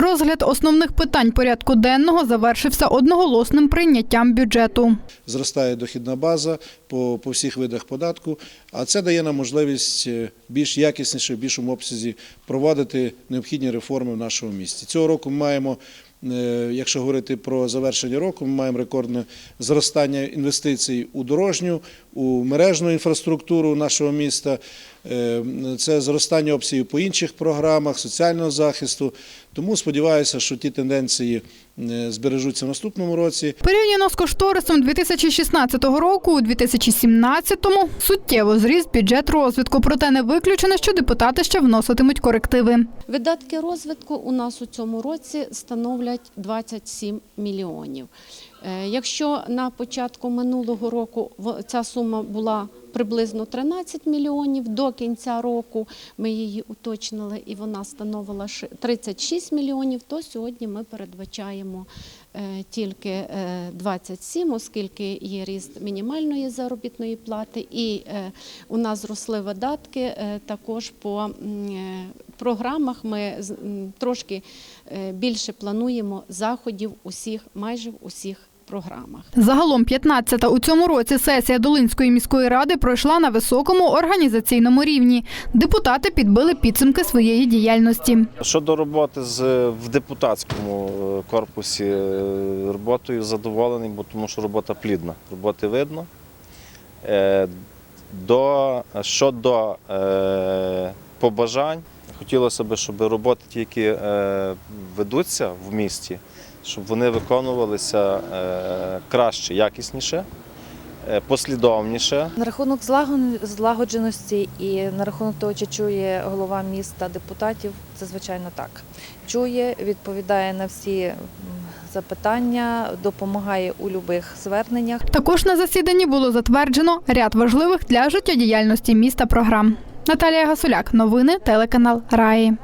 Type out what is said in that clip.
Розгляд основних питань порядку денного завершився одноголосним прийняттям бюджету. зростає дохідна база по, по всіх видах податку, а це дає нам можливість е, більш якісніше, в більшому обсязі проводити необхідні реформи в нашому місті. Цього року ми маємо, якщо говорити про завершення року, ми маємо рекордне зростання інвестицій у дорожню, у мережну інфраструктуру нашого міста. Е, Це зростання обсягів по інших програмах соціального захисту. Тому сподіваюся, що ті тенденції е, збережуться в наступному році. Порівняно з кошторисом 2016 року, у 2017-му суттєво зріс бюджет розвитку, проте не виключено, що депутати ще вноситимуть корективи. Видатки розвитку у нас у цьому році становлять 27 мільйонів. Е, Якщо на початку минулого року ця сума була приблизно 13 мільйонів, до кінця року ми її уточнили і вона становила ши- 36 мільйонів, то сьогодні ми передбачаємо е, тільки е, 27, оскільки є ріст мінімальної заробітної плати, і е, у нас зросли видатки е, також по е, програмах. Ми трошки е, більше плануємо заходів усіх, майже в усіх програмах. Загалом 15-та у цьому році сесія Долинської міської ради пройшла на високому організаційному рівні. Депутати підбили підсумки своєї діяльності. Щодо роботи з, в депутатському е, корпусі, е, роботою задоволений, бо тому що робота плідна, роботи видно. До, щодо е, побажань, хотілося б, щоб роботи, ті, які е, ведуться в місті, щоб вони виконувалися е, краще, якісніше, е, послідовніше. На рахунок злагодженості і на рахунок того, чи чує голова міста депутатів, це звичайно так. Чує, відповідає на всі запитання, допомагає у будь-яких зверненнях. Також на засіданні було затверджено ряд важливих для життєдіяльності міста програм. Наталія Гасуляк, новини, телеканал Раї.